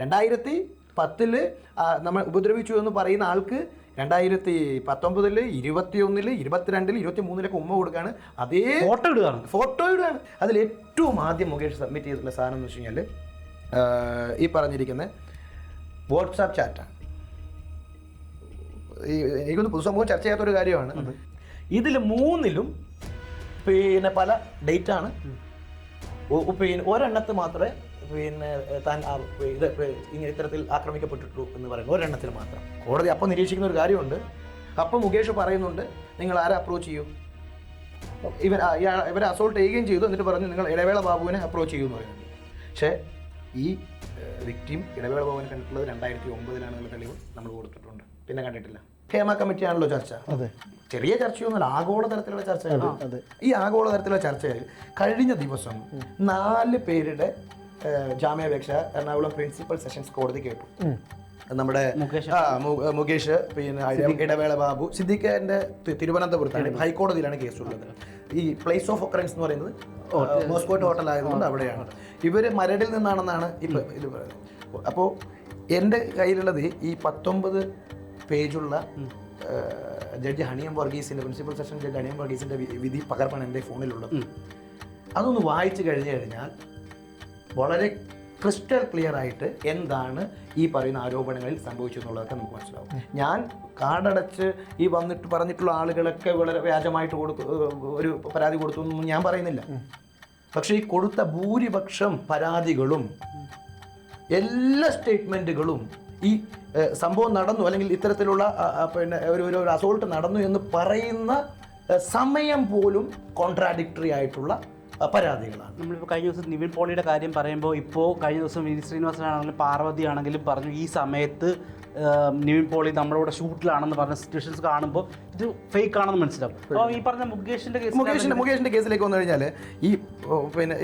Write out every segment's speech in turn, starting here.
രണ്ടായിരത്തി പത്തിൽ നമ്മൾ ഉപദ്രവിച്ചു എന്ന് പറയുന്ന ആൾക്ക് രണ്ടായിരത്തി പത്തൊമ്പതിൽ ഇരുപത്തിയൊന്നിൽ ഇരുപത്തിരണ്ടിൽ ഇരുപത്തി മൂന്നിലൊക്കെ ഉമ്മ കൊടുക്കുകയാണ് അതേ ഫോട്ടോ ഇടുകയാണ്. ഫോട്ടോ ഇടുകയാണ്. അതിൽ ഏറ്റവും ആദ്യം മുകേഷ് സബ്മിറ്റ് ചെയ്തിട്ടുള്ള സാധനം എന്ന് വെച്ച് കഴിഞ്ഞാൽ ഈ പറഞ്ഞിരിക്കുന്ന വാട്സാപ്പ് ചാറ്റാണ്. ഈ എനിക്കൊന്ന് പൊതുസമൂഹം ചർച്ച ചെയ്യാത്തൊരു കാര്യമാണ്. ഇതിൽ മൂന്നിലും പിന്നെ പല ഡേറ്റാണ്. പിന്നെ ഒരെണ്ണത്ത് മാത്രമേ പിന്നെ താൻ ഇത് ഇങ്ങനെ ഇത്തരത്തിൽ ആക്രമിക്കപ്പെട്ടിട്ടുള്ളൂ എന്ന് പറയുന്നത് ഒരെണ്ണത്തിൽ മാത്രം. കോടതി അപ്പം നിരീക്ഷിക്കുന്ന ഒരു കാര്യമുണ്ട്. അപ്പം മുകേഷ് പറയുന്നുണ്ട് നിങ്ങൾ ആരെ അപ്രോച്ച് ചെയ്യൂ? ഇവർ ഇവരെ അസോൾട്ട് ചെയ്യുകയും ചെയ്തു. എന്നിട്ട് പറഞ്ഞു നിങ്ങൾ ഇടവേള ബാബുവിനെ അപ്രോച്ച് ചെയ്യൂ എന്ന് പറയുന്നുണ്ട് പക്ഷേ ഈ വിക്ടിം ഇടവേള ബാബുവിനെ കണ്ടിട്ടുള്ളത് രണ്ടായിരത്തി ഒമ്പതിലാണെന്നുള്ള തെളിവ് നമ്മൾ കൊടുത്തിട്ടുണ്ട്. പിന്നെ കണ്ടിട്ടില്ല. ഹേമ കമ്മിറ്റിയാണല്ലോ ചർച്ച. അതെ. ചെറിയ ചർച്ചയൊന്നുമല്ല ആഗോള തരത്തിലുള്ള ചർച്ചയാണ് ഈ ആഗോള തരത്തിലുള്ള ചർച്ചയിൽ കഴിഞ്ഞ ദിവസം നാല് പേരുടെ ജാമ്യാപേക്ഷ എറണാകുളം പ്രിൻസിപ്പൽ സെഷൻസ് കോടതി കേട്ടു. നമ്മുടെ മുകേഷ്. ആ മുകേഷ് പിന്നെ ഇട- ഇടവേള ബാബു സിദ്ദിഖിന്റെ തിരുവനന്തപുരത്താണ് ഹൈക്കോടതിയിലാണ് കേസുള്ളത്. ഈ പ്ലേസ് ഓഫ് ഒക്കറൻസ് എന്ന് പറയുന്നത് മോസ്കോട്ട് ഹോട്ടൽ ആയതുകൊണ്ട് അവിടെയാണ്. ഇവർ മരടിൽ നിന്നാണെന്നാണ് ഇപ്പൊ ഇത് പറയുന്നത്. അപ്പോൾ എന്റെ കയ്യിലുള്ളത് ഈ പത്തൊമ്പത് പേജുള്ള ജഡ്ജ് ഹണിയം വർഗീസിന്റെ പ്രിൻസിപ്പൽ സെഷൻ ജഡ്ജ് ഹണിയം വർഗീസിന്റെ വിധി പകർപ്പാണ് എന്റെ ഫോണിലുള്ളത്. അതൊന്ന് വായിച്ചു കഴിഞ്ഞു കഴിഞ്ഞാൽ വളരെ ക്രിസ്റ്റൽ ക്ലിയർ ആയിട്ട് എന്താണ് ഈ പറയുന്ന ആരോപണങ്ങളിൽ സംഭവിച്ചു എന്നുള്ളതൊക്കെ നമുക്ക് മനസ്സിലാവും. ഞാൻ കാടടച്ച് ഈ വന്നിട്ട് പറഞ്ഞിട്ടുള്ള ആളുകളൊക്കെ വളരെ വ്യാജമായിട്ട് കൊടുത്തു ഒരു പരാതി കൊടുത്തു എന്നൊന്നും ഞാൻ പറയുന്നില്ല. പക്ഷേ ഈ കൊടുത്ത ഭൂരിപക്ഷം പരാതികളും എല്ലാ സ്റ്റേറ്റ്മെന്റുകളും ഈ സംഭവം നടന്നു അല്ലെങ്കിൽ ഇത്തരത്തിലുള്ള പിന്നെ ഒരു ഒരു അസോൾട്ട് നടന്നു എന്ന് പറയുന്ന സമയം പോലും കോൺട്രാഡിക്ടറി ആയിട്ടുള്ള പരാതികളാണ്. നമ്മളിപ്പോൾ കഴിഞ്ഞ ദിവസം നിവിൻ പോളിയുടെ കാര്യം പറയുമ്പോൾ ഇപ്പോൾ കഴിഞ്ഞ ദിവസം വിനീത് ശ്രീനിവാസനാണെങ്കിലും പാർവതി ആണെങ്കിലും പറഞ്ഞു ഈ സമയത്ത് നിവിൻ പോളി നമ്മുടെ കൂടെ ഷൂട്ടിലാണെന്ന് പറഞ്ഞ സിറ്റുവേഷൻസ് കാണുമ്പോൾ ഇത് ഫേക്ക് ആണെന്ന് മനസ്സിലാവും. അപ്പോൾ ഈ പറഞ്ഞ മുകേഷിന്റെ കേസ് മുകേഷിന്റെ മുകേഷിന്റെ കേസിലേക്ക് വന്നു കഴിഞ്ഞാൽ ഈ പിന്നെ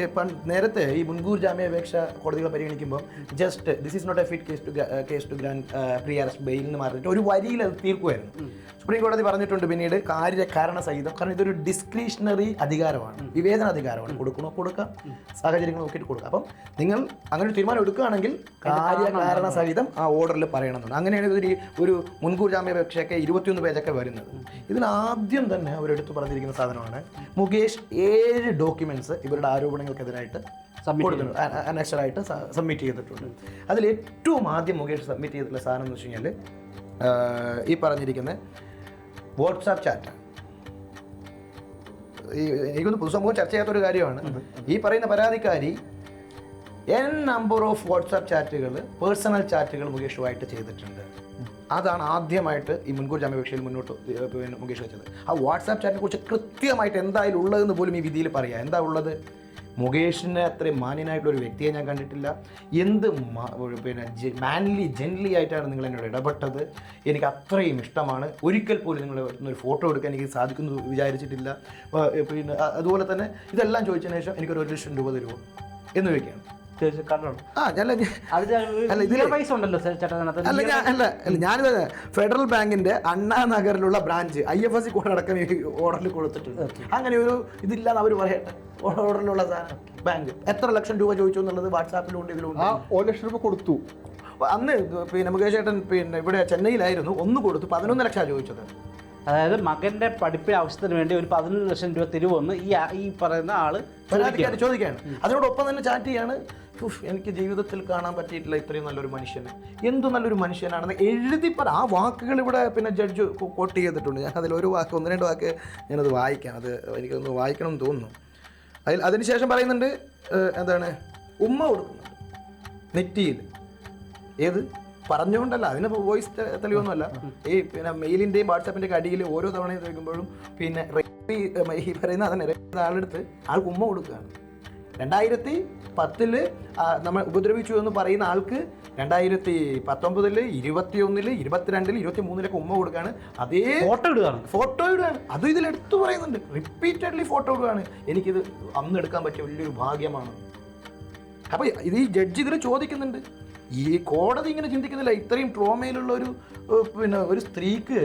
നേരത്തെ ഈ മുൻകൂർ ജാമ്യാപേക്ഷ കോടതികൾ പരിഗണിക്കുമ്പോൾ just this is not a fit case to case to grant pre arrest bail എന്ന് പറഞ്ഞിട്ട് ഒരു വരിയിൽ അത് തീർക്കുമായിരുന്നു സുപ്രീം കോടതി പറഞ്ഞിട്ടുണ്ട് പിന്നീട് കാര്യ കാരണ സഹിതം. കാരണം ഇതൊരു ഡിസ്ക്രിഷണറി അധികാരമാണ്. വിവേചന അധികാരമാണ്. കൊടുക്കണോ കൊടുക്കാം. സാഹചര്യങ്ങൾ നോക്കിയിട്ട് കൊടുക്കാം. അപ്പം നിങ്ങൾ അങ്ങനെ ഒരു തീരുമാനം എടുക്കുകയാണെങ്കിൽ കാര്യ കാരണ സഹിതം ആ ഓർഡറിൽ പറയണമെന്നുണ്ട്. അങ്ങനെയാണ് ഇതൊരു ഒരു മുൻകൂർ ജാമ്യാപേക്ഷയൊക്കെ ഇരുപത്തിയൊന്ന് പേജൊക്കെ വരുന്നത്. ഇതിൽ ആദ്യം തന്നെ അവരെടുത്ത് പറഞ്ഞിരിക്കുന്ന സാധനമാണ് മുകേഷ് ഏഴ് ഡോക്യുമെന്റ്സ് ഇവരുടെ ആരോപണങ്ങൾക്കെതിരായിട്ട് അനക്ഷരായിട്ട് സബ്മിറ്റ് ചെയ്തിട്ടുണ്ട്. അതിൽ ഏറ്റവും ആദ്യം മുകേഷ് സബ്മിറ്റ് ചെയ്തിട്ടുള്ള സാധനം എന്ന് വെച്ച് കഴിഞ്ഞാൽ ഈ പറഞ്ഞിരിക്കുന്ന വാട്സാപ്പ് ചാറ്റ് ഈ എനിക്കൊന്ന് പൊതുസമൂഹം ചർച്ച ചെയ്യാത്തൊരു കാര്യമാണ്. ഈ പറയുന്ന പരാതിക്കാരി എൻ നമ്പർ ഓഫ് വാട്സാപ്പ് ചാറ്റുകൾ പേഴ്സണൽ ചാറ്റുകൾ മുകേഷുമായിട്ട് ചെയ്തിട്ടുണ്ട്. അതാണ് ആദ്യമായിട്ട് ഈ മുൻകൂർ ജാമ്യാപേക്ഷയിൽ മുന്നോട്ട് മുകേഷ് വെച്ചത്. ആ വാട്സാപ്പ് ചാറ്റിനെ കുറിച്ച് കൃത്യമായിട്ട് എന്തായാലും ഉള്ളതെന്ന് പോലും ഈ വിധിയിൽ പറയാം. എന്താ ഉള്ളത്? മുകേഷിനെ അത്രയും മാന്യനായിട്ടുള്ള ഒരു വ്യക്തിയെ ഞാൻ കണ്ടിട്ടില്ല. എന്ത് പിന്നെ മാൻലി ജെൻലി ആയിട്ടാണ് നിങ്ങൾ എന്നോട് ഇടപെട്ടത്. എനിക്ക് അത്രയും ഇഷ്ടമാണ്. ഒരിക്കൽ പോലും നിങ്ങൾ ഒരു ഫോട്ടോ എടുക്കാൻ എനിക്ക് സാധിക്കുന്നു വിചാരിച്ചിട്ടില്ല. പിന്നെ അതുപോലെ തന്നെ ഇതെല്ലാം ചോദിച്ചതിന് ശേഷം എനിക്കൊരു ഒരു ലക്ഷം രൂപ തരുമോ എന്ന് ചോദിക്കുകയാണ്. ഞാൻ ഞാനിത് ഫെഡറൽ ബാങ്കിന്റെ Anna നഗറിലുള്ള branch I F S C code അടക്കം ഈ ഓർഡറിൽ കൊടുത്തിട്ടുണ്ട്. അങ്ങനെ ഒരു ഇതില്ലാന്ന് അവർ പറയട്ടെ. ഓർഡറിലുള്ള സാധനം ബാങ്ക്. എത്ര ലക്ഷം രൂപ ചോദിച്ചു എന്നുള്ളത് വാട്സാപ്പിലുണ്ട് ഇതിലുണ്ട് ഒരു ലക്ഷം രൂപ കൊടുത്തു. അന്ന് പിന്നെ മുകേഷ് ചേട്ടൻ പിന്നെ ഇവിടെ ചെന്നൈയിലായിരുന്നു ഒന്ന് കൊടുത്തു പതിനൊന്ന് ലക്ഷം ചോദിച്ചത്. അതായത് മകന്റെ പഠിപ്പ് ആവശ്യത്തിന് വേണ്ടി ഒരു പതിനൊന്ന് ലക്ഷം രൂപ തരുമെന്ന് ഈ ഈ പറയുന്ന ആൾ ചോദിക്കുകയാണ്. അതിനോടൊപ്പം തന്നെ ചാറ്റ് ചെയ്യാണ് എനിക്ക് ജീവിതത്തിൽ കാണാൻ പറ്റിയിട്ടില്ല ഇത്രയും നല്ലൊരു മനുഷ്യനെ. എന്തു നല്ലൊരു മനുഷ്യനാണെന്ന് എഴുതി പറ. ആ വാക്കുകൾ ഇവിടെ പിന്നെ ജഡ്ജ് കോട്ട് ചെയ്തിട്ടുണ്ട്. ഞാൻ അതിൽ ഒരു വാക്ക് ഒന്ന് രണ്ട് വാക്ക് ഞാനത് വായിക്കാം. അത് എനിക്കൊന്ന് വായിക്കണം എന്ന് തോന്നുന്നു. അതിൽ അതിനുശേഷം പറയുന്നുണ്ട് എന്താണ്? ഉമ്മ കൊടുക്കുന്നുണ്ട്. നെറ്റിയിൽ. ഏത്? പറഞ്ഞുകൊണ്ടല്ല. അതിന് വോയിസ് തെളിവൊന്നുമല്ല. ഈ പിന്നെ മെയിലിന്റെയും വാട്സാപ്പിന്റെയും അടിയിൽ ഓരോ തവണയും ചോദിക്കുമ്പോഴും പിന്നെ ഈ പറയുന്ന അതിനെ ആളെടുത്ത് ആൾക്ക് ഉമ്മ കൊടുക്കുകയാണ്. രണ്ടായിരത്തി പത്തിൽ നമ്മൾ ഉപദ്രവിച്ചു എന്ന് പറയുന്ന ആൾക്ക് രണ്ടായിരത്തി പത്തൊമ്പതിൽ ഇരുപത്തിയൊന്നിൽ ഇരുപത്തിരണ്ടിൽ ഇരുപത്തി മൂന്നിലൊക്കെ ഉമ്മ കൊടുക്കുകയാണ് അതേ ഫോട്ടോ ഇടുകയാണ്. ഫോട്ടോ ഇടുകയാണ്. അതും ഇതിൽ എടുത്തു പറയുന്നുണ്ട്. റിപ്പീറ്റഡ്ലി ഫോട്ടോ ഇടുകയാണ്. എനിക്കിത് അന്ന് എടുക്കാൻ പറ്റിയ വലിയൊരു ഭാഗ്യമാണ്. അപ്പോൾ ഇത് ഈ ജഡ്ജ് ഇതിൽ ചോദിക്കുന്നുണ്ട്. ഈ കോടതി ഇങ്ങനെ ചിന്തിക്കുന്നില്ല. ഇത്രയും ട്രോമയിലുള്ള ഒരു പിന്നെ ഒരു സ്ത്രീക്ക്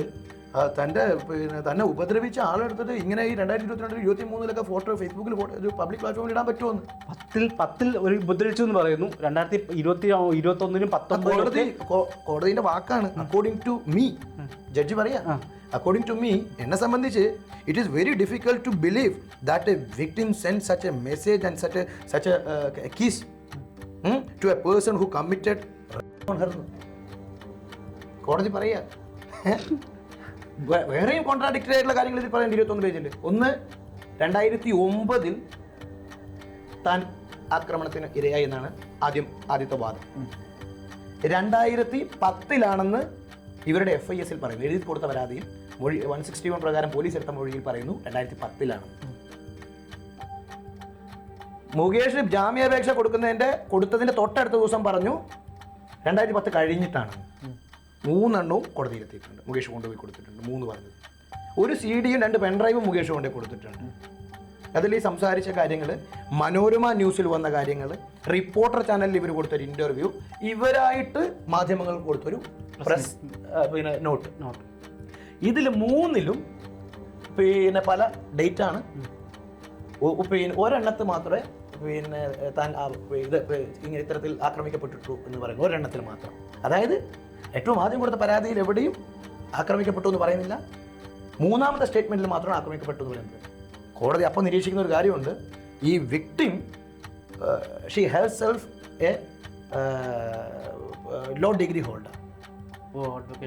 തന്റെ പിന്നെ തന്നെ ഉപദ്രവിച്ച ആളെടുത്തിട്ട് ഇങ്ങനെ ഈ രണ്ടായിരത്തി ഇരുപത്തിരണ്ട് ഇരുപത്തി മൂന്നിലൊക്കെ ഫോട്ടോ ഫേസ്ബുക്കിൽ ഫോട്ടോ ഒരു പബ്ലിക് പ്ലാറ്റ്ഫോമിൽ ഇടാൻ പറ്റുമെന്ന് പത്തിൽ പത്തിൽ ഒരു ഉപദ്രവിച്ചു എന്ന് പറയുന്നു. രണ്ടായിരത്തി ഇരുപത്തി ഇരുപത്തൊന്നിനും ഒന്നിനും കോടതി കോ- കോടതിന്റെ വാക്കാണ് അക്കോർഡിംഗ് ടു മീ ജഡ്ജി പറയാ അക്കോർഡിംഗ് ടു മീ എന്നെ സംബന്ധിച്ച് it is very difficult to believe that a victim send such a message and such such a kiss to a person who committed കോടതി പറയാ. വേ- വേറെയും കോൺട്രാഡിക്റ്റഡ് ആയിട്ടുള്ള കാര്യങ്ങൾ ഇതിൽ പറയുന്നുണ്ട് ഇരുപത്തൊന്ന് പേജിൽ ഒന്ന് രണ്ടായിരത്തി ഒമ്പതിൽ താൻ ആക്രമണത്തിന് ഇരയായി എന്നാണ് ആദ്യം ആദ്യത്തെ വാദം. രണ്ടായിരത്തി പത്തിലാണെന്ന് ഇവരുടെ എഫ് ഐ എസിൽ പറയുന്നു. എഴുതി കൊടുത്ത പരാതിയിൽ മൊഴി വൺ സിക്സ്റ്റി വൺ പ്രകാരം പോലീസ് എടുത്ത മൊഴിയിൽ പറയുന്നു രണ്ടായിരത്തി പത്തിലാണ് മുകേഷ് ജാമ്യാപേക്ഷ കൊടുക്കുന്നതിന്റെ കൊടുത്തതിന്റെ തൊട്ടടുത്ത ദിവസം പറഞ്ഞു രണ്ടായിരത്തി പത്ത് കഴിഞ്ഞിട്ടാണ് മൂന്നെണ്ണവും കോടതിയിൽ എത്തിയിട്ടുണ്ട് മുകേഷ് കൊണ്ടുപോയി കൊടുത്തിട്ടുണ്ട്. മൂന്ന് പറഞ്ഞത്. ഒരു സി ഡിയും രണ്ട് പെൻഡ്രൈവും മുകേഷ് കൊണ്ടുപോയി കൊടുത്തിട്ടുണ്ട്. അതിൽ ഈ സംസാരിച്ച കാര്യങ്ങൾ മനോരമ ന്യൂസിൽ വന്ന കാര്യങ്ങൾ റിപ്പോർട്ടർ ചാനലിൽ ഇവർ കൊടുത്തൊരു ഇന്റർവ്യൂ ഇവരായിട്ട് മാധ്യമങ്ങൾക്ക് കൊടുത്തൊരു പ്രസ് പിന്നെ നോട്ട്. നോട്ട്. ഇതിൽ മൂന്നിലും പിന്നെ പല ഡേറ്റ് ആണ്. ഒ- പിന്നെ ഒരെണ്ണത്ത് മാത്രമേ പിന്നെ താൻ ഇത് ഇങ്ങനെ ഇത്തരത്തിൽ ആക്രമിക്കപ്പെട്ടിട്ടു എന്ന് പറയുന്നത് ഒരെണ്ണത്തിൽ മാത്രം. അതായത് ഏറ്റവും ആദ്യം കൊടുത്ത പരാതിയിൽ എവിടെയും ആക്രമിക്കപ്പെട്ടു എന്ന് പറയുന്നില്ല. മൂന്നാമത്തെ സ്റ്റേറ്റ്മെന്റിൽ മാത്രം ആക്രമിക്കപ്പെട്ടു എന്ന് പറയുന്നത്. കോടതി അപ്പോൾ നിരീക്ഷിക്കുന്ന ഒരു കാര്യമുണ്ട്. ഈ victim she have self a law degree holder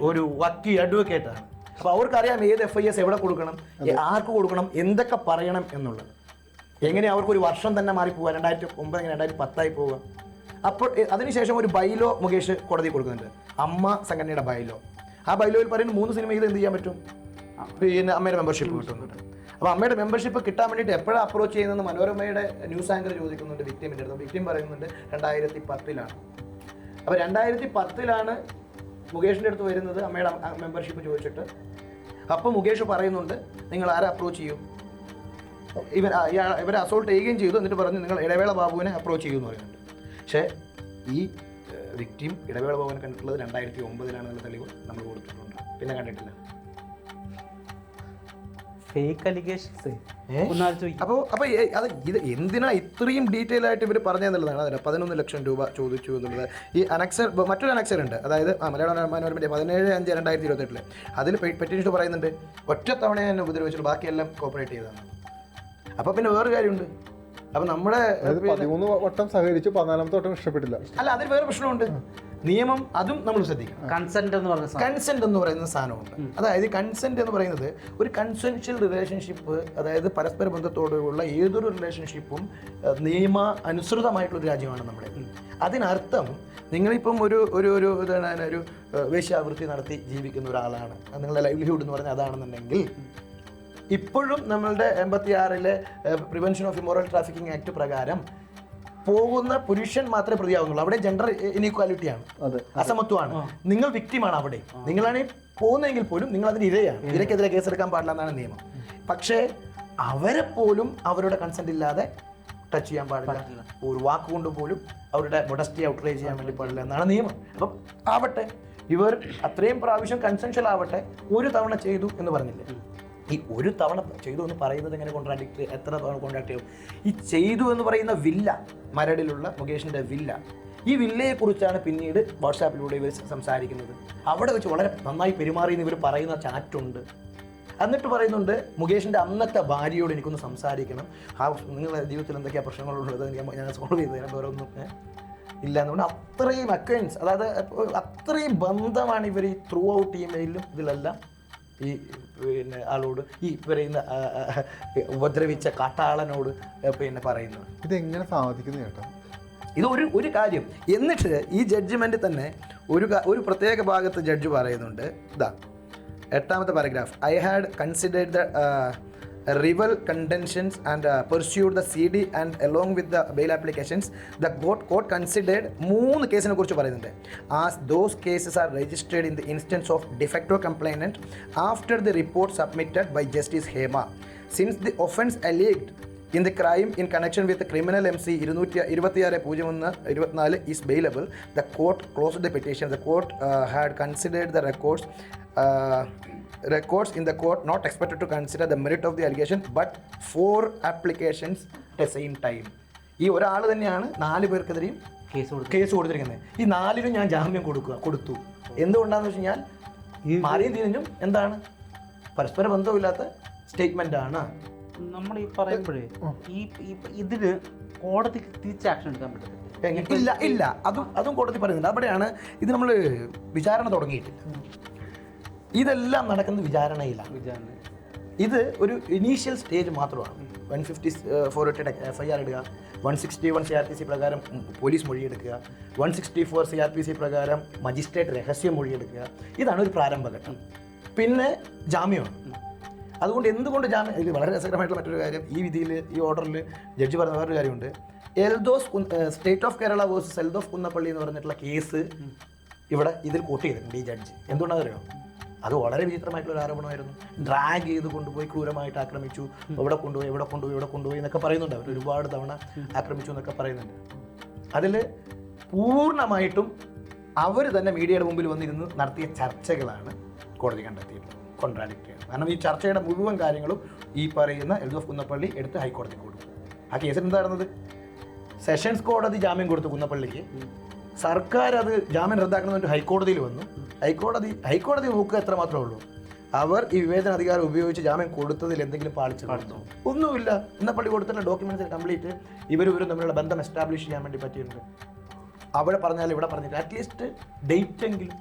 ഒരു വക്കി അഡ്വക്കേറ്റ് ആണ്. അപ്പൊ അവർക്കറിയാം ഏത് എഫ് ഐ എസ് എവിടെ കൊടുക്കണം ആർക്ക് കൊടുക്കണം എന്തൊക്കെ പറയണം എന്നുള്ളത്. എങ്ങനെ അവർക്ക് ഒരു വർഷം തന്നെ മാറി പോവുക രണ്ടായിരത്തി ഒമ്പത് എങ്ങനെ രണ്ടായിരത്തി പത്തായി പോവുക അപ്പോൾ അതിനുശേഷം ഒരു ബൈലോ മുകേഷ് കോടതി കൊടുക്കുന്നുണ്ട്. അമ്മ സംഘടനയുടെ ബൈലോ. ആ ബൈലോയിൽ പറയുന്ന മൂന്ന് സിനിമ ഇത് എന്ത് ചെയ്യാൻ പറ്റും? പിന്നെ അമ്മയുടെ മെമ്പർഷിപ്പ് കിട്ടുന്നുണ്ട് അപ്പോൾ അമ്മയുടെ മെമ്പർഷിപ്പ് കിട്ടാൻ വേണ്ടിയിട്ട് എപ്പോഴാണ് അപ്രോച്ച് ചെയ്യുന്നത് മനോരമയുടെ ന്യൂസ് ആങ്കർ ചോദിക്കുന്നുണ്ട് വിക്ടിമിന്റെ അടുത്ത്. വിക്ടിം പറയുന്നുണ്ട് രണ്ടായിരത്തി പത്തിലാണ്. അപ്പോൾ രണ്ടായിരത്തി പത്തിലാണ് മുകേഷിന്റെ അടുത്ത് വരുന്നത് അമ്മയുടെ മെമ്പർഷിപ്പ് ചോദിച്ചിട്ട്. അപ്പോൾ മുകേഷ് പറയുന്നുണ്ട് നിങ്ങൾ ആരെ അപ്രോച്ച് ചെയ്യും? ഇവർ ഇവരെ അസോൾട്ട് ചെയ്യുകയും ചെയ്തു. എന്നിട്ട് പറഞ്ഞു നിങ്ങൾ ഇടവേള ബാബുവിനെ അപ്രോച്ച് ചെയ്യുമെന്ന് പറയുന്നുണ്ട്. പക്ഷേ ഈ വിക്ടിം ഇടവേള ഭവൻ കണ്ടിട്ടുള്ളത് രണ്ടായിരത്തി ഒമ്പതിലാണെന്നുള്ള തെളിവ് നമ്മൾ കൊടുത്തിട്ടുണ്ട്. പിന്നെ കണ്ടിട്ടില്ല. ഫേക്ക് അലിഗേഷൻസ് അപ്പോൾ അപ്പോൾ അത് ഇത് എന്തിനാ ഇത്രയും ഡീറ്റെയിൽ ആയിട്ട് ഇവർ പറഞ്ഞതെന്നുള്ളതാണ്. അതിന് പതിനൊന്ന് ലക്ഷം രൂപ ചോദിച്ചു എന്നുള്ളത്. ഈ അനക്സർ മറ്റൊരു അനക്സർ ഉണ്ട്. അതായത് ആ മലയാള മനോരമന്റെ പതിനേഴ് അഞ്ച് രണ്ടായിരത്തി ഇരുപത്തെട്ടിൽ. അതിൽ പെറ്റീഷൻ പറയുന്നുണ്ട് ഒറ്റത്തവണ എന്നെ ഉപദ്രവിച്ചുള്ളൂ ബാക്കിയെല്ലാം കോപ്പറേറ്റ് ചെയ്തതാണ്. അപ്പോൾ പിന്നെ വേറൊരു കാര്യമുണ്ട്. അപ്പോൾ നമ്മുടെ പതിമൂന്ന് വട്ടം സഹകരിച്ചു പതിനാലാമത്തെ വട്ടം ഇഷ്ടപ്പെട്ടില്ല. അല്ല അതിൽ വേറെ പ്രശ്നമുണ്ട്. നിയമം അതും നമ്മൾ ശ്രദ്ധിക്കണം. കൺസെന്റ് എന്ന് പറഞ്ഞ സാധനം. കൺസെന്റ് എന്ന് പറയുന്ന സാധനമുണ്ട്. അതായത് കൺസെന്റ് എന്ന് പറയുന്നത് ഒരു കൺസെൻഷ്യൽ റിലേഷൻഷിപ്പ് അതായത് പരസ്പര ബന്ധത്തോടുള്ള ഏതൊരു റിലേഷൻഷിപ്പും നിയമ അനുസൃതമായിട്ടുള്ള ഒരു രാജ്യമാണ് നമ്മുടെ. അതിനർത്ഥം നിങ്ങളിപ്പം ഒരു ഒരു ഒരു ഇതാണ് ഒരു വേശ്യാവൃത്തി നടത്തി ജീവിക്കുന്ന ഒരാളാണ്. നിങ്ങളുടെ ലൈവ്ലിഹുഡ് എന്ന് പറഞ്ഞാൽ അതാണെന്നുണ്ടെങ്കിൽ ഇപ്പോഴും നമ്മളുടെ എൺപത്തി ആറിലെ prevention of immoral trafficking act പ്രകാരം പോകുന്ന പുരുഷൻ മാത്രമേ പ്രതിയാവുന്നുള്ളൂ. അവിടെ ജെൻഡർ ഇനീക്വാലിറ്റിയാണ് ആണ്. അസമത്വമാണ്. നിങ്ങൾ വിക്ടിമാണ് അവിടെ. നിങ്ങളാണ് പോകുന്നതെങ്കിൽ പോലും നിങ്ങൾ അതിന് ഇരയാണ്. ഇരക്കെതിരെ കേസെടുക്കാൻ പാടില്ല എന്നാണ് നിയമം. പക്ഷേ അവരെ പോലും അവരുടെ കൺസെന്റ് ഇല്ലാതെ ടച്ച് ചെയ്യാൻ പാടില്ല. ഒരു വാക്ക് കൊണ്ട് പോലും അവരുടെ മൊഡസ്റ്റി ഔട്ട്റേജ് ചെയ്യാൻ വേണ്ടി പാടില്ല എന്നാണ് നിയമം. അപ്പം ആവട്ടെ ഇവർ അത്രയും പ്രാവശ്യം കൺസെൻഷ്യൽ ആവട്ടെ ഒരു തവണ ചെയ്തു എന്ന് പറഞ്ഞില്ലേ? ഈ ഒരു തവണ ചെയ്തു എന്ന് പറയുന്നത് എങ്ങനെ കോൺട്രാക്ട് എത്ര തവണ കോൺട്രാക്ട് ചെയ്യും? ഈ ചെയ്തു എന്ന് പറയുന്ന വില്ല മരടിലുള്ള മുകേഷിന്റെ വില്ല ഈ വില്ലയെക്കുറിച്ചാണ് പിന്നീട് വാട്സാപ്പിലൂടെ ഇവർ സംസാരിക്കുന്നത്. അവിടെ വെച്ച് വളരെ നന്നായി പെരുമാറി എന്ന് ഇവർ പറയുന്ന ചാറ്റുണ്ട് എന്നിട്ട് പറയുന്നുണ്ട് മുകേഷിന്റെ അന്നത്തെ ഭാര്യയോട് എനിക്കൊന്ന് സംസാരിക്കണം. ആ നിങ്ങളുടെ ജീവിതത്തിൽ എന്തൊക്കെയാണ് പ്രശ്നങ്ങളുള്ളത്? ഞാൻ- സോൾവ് ചെയ്ത് തരാം വേറെ ഒന്നും? ഇല്ല എന്നുകൊണ്ട് അത്രയും അക്വൻസ് അതായത് അത്രയും ബന്ധമാണ് ഇവർ ഈ ത്രൂ ഔട്ട് ഇമെയിലും ഇതിലെല്ലാം ഈ പിന്നെ ആളോട് ഈ പറയുന്ന ഉപദ്രവിച്ച കാട്ടാളനോട് പിന്നെ പറയുന്നത് ഇതെങ്ങനെ സാധിക്കുന്നു ചേട്ടാ? ഇത് ഒരു ഒരു കാര്യം. എന്നിട്ട് ഈ ജഡ്ജ്മെന്റ് തന്നെ ഒരു ഒരു പ്രത്യേക ഭാഗത്ത് ജഡ്ജ് പറയുന്നുണ്ട്. ഇതാ എട്ടാമത്തെ paragraph I had considered the rival contentions and perused the C D and along with the bail applications the court court considered മൂന്ന് കേസിനെ കുറിച്ച് പറയുന്നുണ്ട്. As those cases are registered in the instance of de facto complainant after the report submitted by justice Hema since the offence alleged in the crime in connection with criminal M C ഇരുന്നൂറ്റി ഇരുപത്തിയാറ് പൂജ്യം ഒന്ന് ഇരുപത്തിനാല് is bailable the court close the petition the court had considered the records records in the court not expected to consider the merit of the allegation but four applications at the same time. ഈ ഒരാൾ തന്നെയാണ് നാല് പേർക്കെതിരെയും case കൊടുത്തു case കൊടുത്തിരിക്കുന്നത്. ഈ നാലിനും ഞാൻ ജാമ്യം കൊടുക്കുക കൊടുത്തു. എന്തുകൊണ്ടാന്ന് വെച്ച് കഴിഞ്ഞാൽ മാറിയും തിരിഞ്ഞും എന്താണ്? പരസ്പര ബന്ധമില്ലാത്ത സ്റ്റേറ്റ്മെന്റ് ആണ് നമ്മൾ ഈ പറയുമ്പോഴേ ഈ ഇതിന് കോടതിക്ക് തിരിച്ച് ആക്ഷൻ എടുക്കാൻ പറ്റില്ല? ഇല്ല ഇല്ല. അതും അതും കോടതി പറയുന്നുണ്ട് അവിടെയാണ് ഇത് നമ്മൾ വിചാരണ തുടങ്ങിയിട്ടില്ല. ഇതെല്ലാം നടക്കുന്നത് വിചാരണയിലാണ്. വിചാരണ. ഇത് ഒരു ഇനീഷ്യൽ സ്റ്റേജ് മാത്രമാണ്. വൺ ഫിഫ്റ്റി ഫോർ ഇട്ടിട്ട് എഫ് ഐ ആർ ഇടുക. One sixty one C R P C പ്രകാരം police മൊഴിയെടുക്കുക. One sixty four C R P C പ്രകാരം മജിസ്ട്രേറ്റ് രഹസ്യ മൊഴിയെടുക്കുക. ഇതാണ് ഒരു പ്രാരംഭഘട്ടം പിന്നെ ജാമ്യമാണ്. അതുകൊണ്ട് എന്തുകൊണ്ട് ജാമ്യം? ഇത് വളരെ രസകരമായിട്ടുള്ള മറ്റൊരു കാര്യം. ഈ വിധിയിൽ ഈ ഓർഡറിൽ ജഡ്ജി പറഞ്ഞ വേറൊരു കാര്യമുണ്ട്. Eldhose state of Kerala versus Eldhose Kunnappilly എന്ന് പറഞ്ഞിട്ടുള്ള കേസ് ഇവിടെ ഇതിൽ കോട്ട് ചെയ്തിട്ടുണ്ട് ഈ ജഡ്ജി. എന്തുകൊണ്ടാണെന്നറിയോ? അത് വളരെ വിചിത്രമായിട്ടുള്ള ഒരു ആരോപണമായിരുന്നു. ഡ്രാഗ് ചെയ്ത് കൊണ്ടുപോയി ക്രൂരമായിട്ട് ആക്രമിച്ചു. എവിടെ കൊണ്ടുപോയി എവിടെ കൊണ്ടുപോയി എവിടെ കൊണ്ടുപോയി എന്നൊക്കെ പറയുന്നുണ്ട്. അവർ ഒരുപാട് തവണ ആക്രമിച്ചു എന്നൊക്കെ പറയുന്നുണ്ട്. അതിൽ പൂർണമായിട്ടും അവർ തന്നെ മീഡിയയുടെ മുമ്പിൽ വന്നിരുന്ന് നടത്തിയ ചർച്ചകളാണ് കോടതി കണ്ടെത്തിയിട്ടുള്ളത്. കോൺട്രാഡിക്റ്റ് ചെയ്യുന്നത് കാരണം ഈ ചർച്ചയുടെ മുഴുവൻ കാര്യങ്ങളും ഈ പറയുന്ന എൽ എഫ് കുന്നപ്പള്ളി എടുത്ത് ഹൈക്കോടതിക്ക് കൊടുക്കും. ആ കേസിൽ എന്താ നടന്നത്? സെഷൻസ് കോടതി ജാമ്യം കൊടുത്തു കുന്നപ്പള്ളിക്ക് സർക്കാർ അത് ജാമ്യം റദ്ദാക്കണമെന്ന് ഹൈക്കോടതിയിൽ വന്നു. ഹൈക്കോടതി ഹൈക്കോടതി നോക്കുക എത്ര മാത്രമേ ഉള്ളൂ. അവർ ഈ വിവേചന അധികാരം ഉപയോഗിച്ച് ജാമ്യം കൊടുത്തതിൽ എന്തെങ്കിലും പാളിച്ചു ഒന്നുമില്ല. കുന്നപ്പള്ളി കൊടുത്തിട്ടുള്ള ഡോക്യുമെന്റ്സ് കംപ്ലീറ്റ് ഇവരും ഇവരും തമ്മിലുള്ള ബന്ധം എസ്റ്റാബ്ലിഷ് ചെയ്യാൻ വേണ്ടി പറ്റിയിട്ടുണ്ട്. അവിടെ പറഞ്ഞാൽ ഇവിടെ പറഞ്ഞിട്ട് അറ്റ്ലീസ്റ്റ് ഡേറ്റ് എങ്കിലും